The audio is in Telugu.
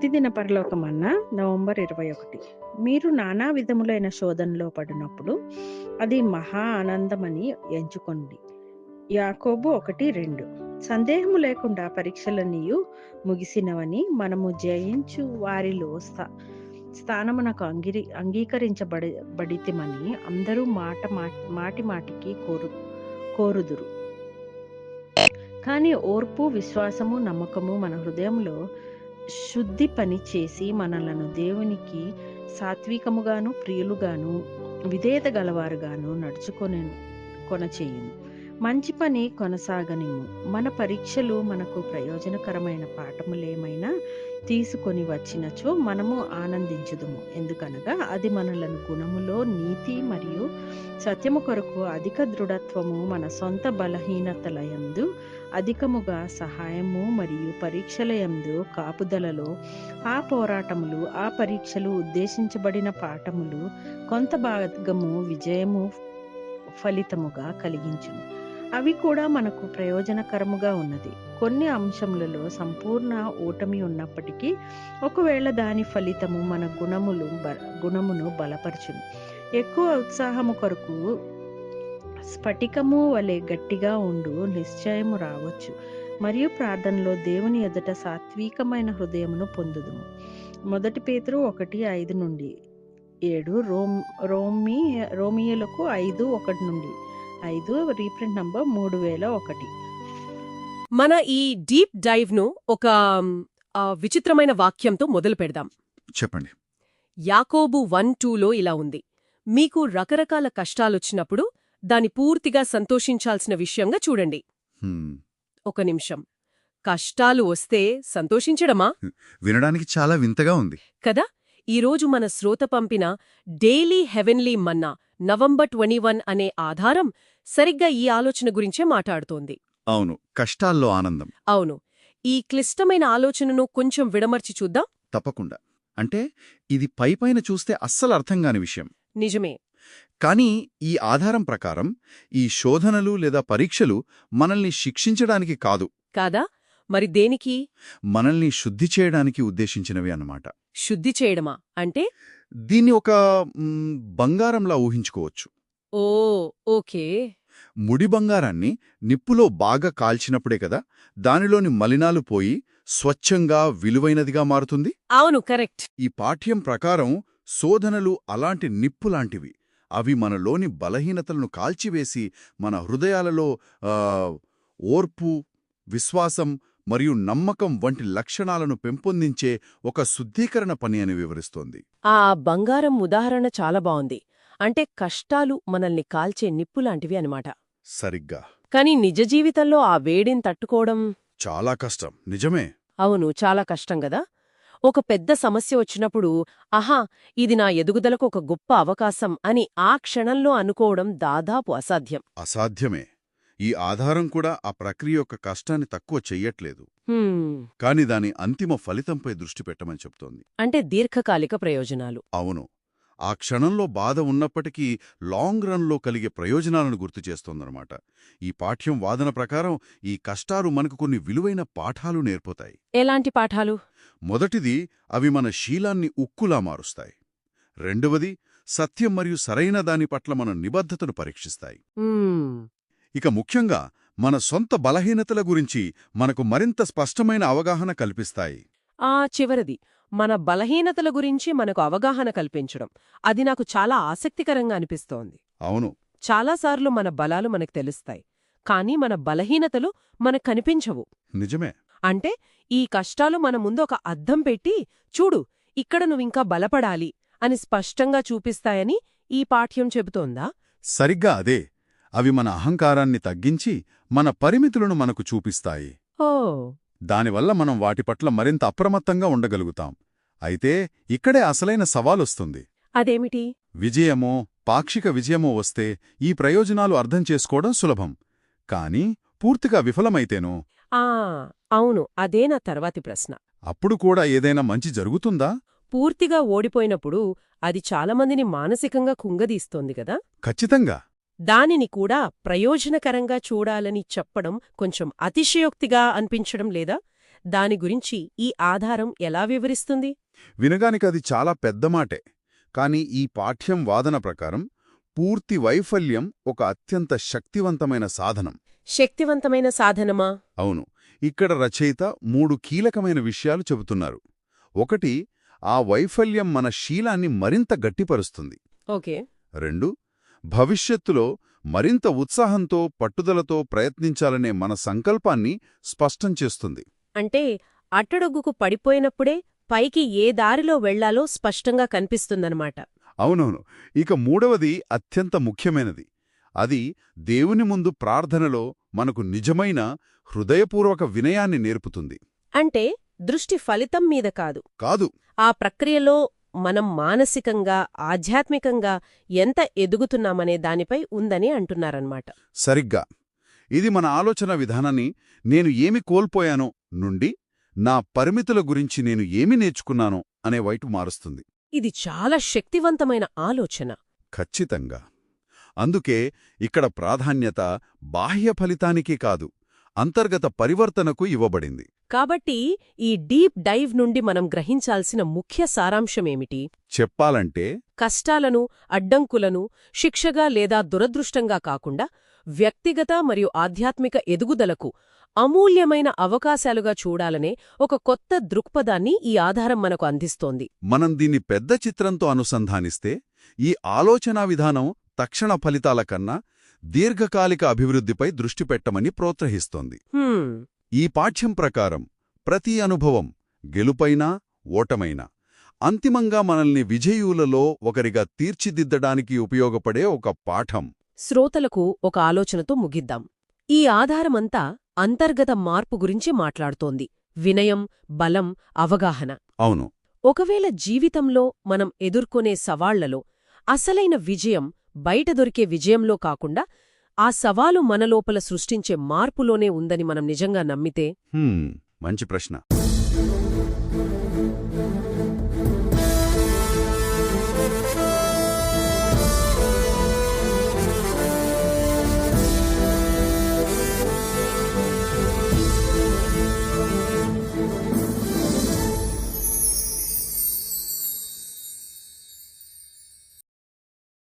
ప్రతిదిన పరలోకమన్న నవంబర్ ఇరవై ఒకటి. మీరు నానా విధములైన శోధనలో పడినప్పుడు అది మహా ఆనందమని ఎంచుకోండి. యాకోబు ఒకటి రెండు. సందేహము లేకుండా పరీక్షలన్నీయు ముగిసినవని మనము జయించు వారిలో స్థా స్థానమునకు అంగీరి అంగీకరించబడి బడితిమని అందరూ మాట మాటి మాటికి కోరు కోరుదురు. కానీ ఓర్పు విశ్వాసము నమ్మకము మన హృదయంలో శుద్ధి పని చేసి మనలను దేవునికి సాత్వికముగాను ప్రియులుగాను విధేయత గలవారుగాను నడుచుకొని కొనచేయును మంచి పని కొనసాగనిము మన పరీక్షలు మనకు ప్రయోజనకరమైన పాఠములేమైనా తీసుకొని వచ్చినచో మనము ఆనందించుదుము. ఎందుకనగా అది మనలను గుణములో నీతి మరియు సత్యము కొరకు అధిక దృఢత్వము మన సొంత బలహీనతలయందు అధికముగా సహాయము మరియు పరీక్షల యందు కాపుదలలో ఆ పోరాటములు ఆ పరీక్షలు ఉద్దేశించబడిన పాఠములు కొంత భాగము విజయము ఫలితముగా కలిగించును. అవి కూడా మనకు ప్రయోజనకరముగా ఉన్నది. కొన్ని అంశములలో సంపూర్ణ ఓటమి ఉన్నప్పటికీ ఒకవేళ దాని ఫలితము మన గుణములు గుణమును బలపరచును. ఎక్కువ ఉత్సాహము కొరకు స్ఫటికము వలె గట్టిగా ఉండు నిశ్చయము రావచ్చు. మరియు ప్రార్థనలో దేవుని ఎదుట సాత్వికమైన హృదయమును పొందుదుము. మొదటి పేతురు ఒకటి ఐదు నుండి ఏడు రోమ్ రోమి రోమియోలకు ఐదు ఒకటి నుండి ఐదు రీప్రింట్ నంబర్ మూడు వేల ఒకటి. మన ఈ డీప్ డైవ్ను ఒక విచిత్రమైన వాక్యంతో మొదలు పెడదాం. చెప్పండి. యాకోబు వన్ టూలో ఇలా ఉంది. మీకు రకరకాల కష్టాలొచ్చినప్పుడు దాని పూర్తిగా సంతోషించాల్సిన విషయంగా చూడండి. ఒక నిమిషం. కష్టాలు వస్తే సంతోషించడమా? వినడానికి చాలా వింతగా ఉంది. కదా? ఈరోజు మన శ్రోత పంపిన daily heavenly manna November twenty one అనే ఆధారం సరిగ్గా ఈ ఆలోచన గురించే మాట్లాడుతోంది. అవును కష్టాల్లో ఆనందం. అవును. ఈ క్లిష్టమైన ఆలోచనను కొంచెం విడమర్చి చూద్దాం. తప్పకుండా. అంటే ఇది పైపైన చూస్తే అస్సలు అర్థం కాని విషయం. నిజమే. కానీ ఈ ఆధారం ప్రకారం ఈ శోధనలు లేదా పరీక్షలు మనల్ని శిక్షించడానికి కాదు. కాదా? మరి దేనికి? మనల్ని శుద్ధి చేయడానికి ఉద్దేశించినవి అన్నమాట. శుద్ధి చేయడమా? అంటే? దీన్ని ఒక బంగారంలా ఊహించుకోవచ్చు. ఓ ఓకే. ముడి బంగారాన్ని నిప్పులో బాగా కాల్చినప్పుడే కదా దానిలోని మలినాలు పోయి స్వచ్ఛంగా విలువైనదిగా మారుతుంది? అవును కరెక్ట్. ఈ పాఠ్యం ప్రకారం శోధనలు అలాంటి నిప్పులాంటివి. అవి మనలోని బలహీనతలను కాల్చివేసి మన హృదయాలలో ఓర్పు విశ్వాసం మరియు నమ్మకం వంటి లక్షణాలను పెంపొందించే ఒక శుద్ధీకరణ పని అని వివరిస్తోంది. ఆ బంగారం ఉదాహరణ చాలా బావుంది అంటే కష్టాలు మనల్ని కాల్చే నిప్పులాంటివి అనమాట సరిగ్గా. కాని నిజ జీవితంలో ఆ వేడిని తట్టుకోవడం చాలా కష్టం. నిజమే. అవును చాలా కష్టం గదా ఒక పెద్ద సమస్య వచ్చినప్పుడు ఆహా ఇది నా ఎదుగుదలకు ఒక గొప్ప అవకాశం అని ఆ క్షణంలో అనుకోవడం దాదాపు అసాధ్యం. అసాధ్యమే. ఈ ఆధారం కూడా ఆ ప్రక్రియ యొక్క కష్టాన్ని తక్కువ చెయ్యట్లేదు. కాని దాని అంతిమ ఫలితంపై దృష్టి పెట్టమని చెప్తోంది. అంటే దీర్ఘకాలిక ప్రయోజనాలు. అవును. ఆ క్షణంలో బాధ ఉన్నప్పటికీ లాంగ్ రన్లో కలిగే ప్రయోజనాలను గుర్తు చేస్తోందనమాట ఈ పాఠ్యం వాదన ప్రకారం ఈ కష్టాలు మనకు కొన్ని విలువైన పాఠాలు నేర్పుతాయి. ఎలాంటి పాఠాలు? మొదటిది అవి మన శీలాన్ని ఉక్కులా మారుస్తాయి. రెండవది సత్యం మరియు సరైన దాని పట్ల మన నిబద్ధతను పరీక్షిస్తాయి. ఇక ముఖ్యంగా మన సొంత బలహీనతల గురించి మనకు మరింత స్పష్టమైన అవగాహన కల్పిస్తాయి. ఆ చివరిది. మన బలహీనతల గురించి మనకు అవగాహన కల్పించడం. అది నాకు చాలా ఆసక్తికరంగా అనిపిస్తోంది. అవును. చాలాసార్లు మన బలాలు మనకు తెలుస్తాయి. కానీ మన బలహీనతలు మనకు కనిపించవు. నిజమే. అంటే ఈ కష్టాలు మన ముందు ఒక అద్దం పెట్టి చూడు ఇక్కడ నువ్వింకా బలపడాలి అని స్పష్టంగా చూపిస్తాయని ఈ పాఠ్యం చెబుతోందా? సరిగ్గా అదే. అవి మన అహంకారాన్ని తగ్గించి మన పరిమితులను మనకు చూపిస్తాయి. ఓ. దానివల్ల మనం వాటి పట్ల మరింత అప్రమత్తంగా ఉండగలుగుతాం. అయితే ఇక్కడే అసలైన సవాలొస్తుంది. అదేమిటి? విజయమో పాక్షిక విజయమో వస్తే ఈ ప్రయోజనాలు అర్థం చేసుకోవడం సులభం. కానీ పూర్తిగా విఫలమైతేనో? ఆ అవును అదే నా తర్వాతి ప్రశ్న. అప్పుడు కూడా ఏదైనా మంచి జరుగుతుందా? పూర్తిగా ఓడిపోయినప్పుడు అది చాలామందిని మానసికంగా కుంగదీస్తోంది కదా? ఖచ్చితంగా. దానిని కూడా ప్రయోజనకరంగా చూడాలని చెప్పడం కొంచెం అతిశయోక్తిగా అనిపించడం లేదా? దాని గురించి ఈ ఆధారం ఎలా వివరిస్తుంది? వినగానికి అది చాలా పెద్ద మాటే. కాని ఈ పాఠ్యం వాదన ప్రకారం పూర్తి వైఫల్యం ఒక అత్యంత శక్తివంతమైన సాధనం. శక్తివంతమైన సాధనమా? అవును. ఇక్కడ రచయిత మూడు కీలకమైన విషయాలు చెబుతున్నారు. ఒకటి ఆ వైఫల్యం మన శీలాన్ని మరింత గట్టిపరుస్తుంది. ఓకే. రెండు భవిష్యత్తులో మరింత ఉత్సాహంతో పట్టుదలతో ప్రయత్నించాలనే మన సంకల్పాన్ని స్పష్టం చేస్తుంది. అంటే అట్టడుగుకు పడిపోయినప్పుడే పైకి ఏ దారిలో వెళ్ళాలో స్పష్టంగా కనిపిస్తుందన్నమాట. అవునవును. ఇక మూడవది అత్యంత ముఖ్యమైనది. అది దేవుని ముందు ప్రార్థనలో మనకు నిజమైన హృదయపూర్వక వినయాన్ని నేర్పుతుంది. అంటే దృష్టి ఫలితం మీద కాదు. కాదు. ఆ ప్రక్రియలో మనం మానసికంగా ఆధ్యాత్మికంగా ఎంత ఎదుగుతున్నామనే దానిపై ఉందని అంటున్నారన్నమాట. సరిగ్గా. ఇది మన ఆలోచన విధానాన్ని నేను ఏమి కోల్పోయానో నుండి నా పరిమితుల గురించి నేను ఏమి నేర్చుకున్నానో అనే వైపు మారుస్తుంది. ఇది చాలా శక్తివంతమైన ఆలోచన. ఖచ్చితంగా. అందుకే ఇక్కడ ప్రాధాన్యత బాహ్య ఫలితానికి కాదు. అంతర్గత పరివర్తనకు ఇవ్వబడింది. కాబట్టి ఈ డీప్ డైవ్ నుండి మనం గ్రహించాల్సిన ముఖ్య సారాంశమేమిటి చెప్పాలంటే కష్టాలను అడ్డంకులను శిక్షగా లేదా దురదృష్టంగా కాకుండా వ్యక్తిగత మరియు ఆధ్యాత్మిక ఎదుగుదలకు అమూల్యమైన అవకాశాలుగా చూడాలనే ఒక కొత్త దృక్పథాన్ని ఈ ఆధారం మనకు అందిస్తోంది. మనం దీన్ని పెద్ద చిత్రంతో అనుసంధానిస్తే ఈ ఆలోచనా విధానం తక్షణ ఫలితాల కన్నా దీర్ఘకాలిక అభివృద్ధిపై దృష్టి పెట్టమని ప్రోత్సహిస్తోంది. ఈ పాఠ్యం ప్రకారం ప్రతి అనుభవం గెలుపైనా ఓటమైనా అంతిమంగా మనల్ని విజయులలో ఒకరిగా తీర్చిదిద్దడానికి ఉపయోగపడే ఒక పాఠం. శ్రోతలకు ఒక ఆలోచనతో ముగిద్దాం. ఈ ఆధారమంతా అంతర్గత మార్పు గురించి మాట్లాడుతోంది. వినయం బలం అవగాహన. అవును. ఒకవేళ జీవితంలో మనం ఎదుర్కొనే సవాళ్ళలో అసలైన విజయం బయట దొరికే విజయంలో కాకుండా ఆ సవాలు మనలోపల సృష్టించే మార్పులోనే ఉందని మనం నిజంగా నమ్మితే? మంచి ప్రశ్న.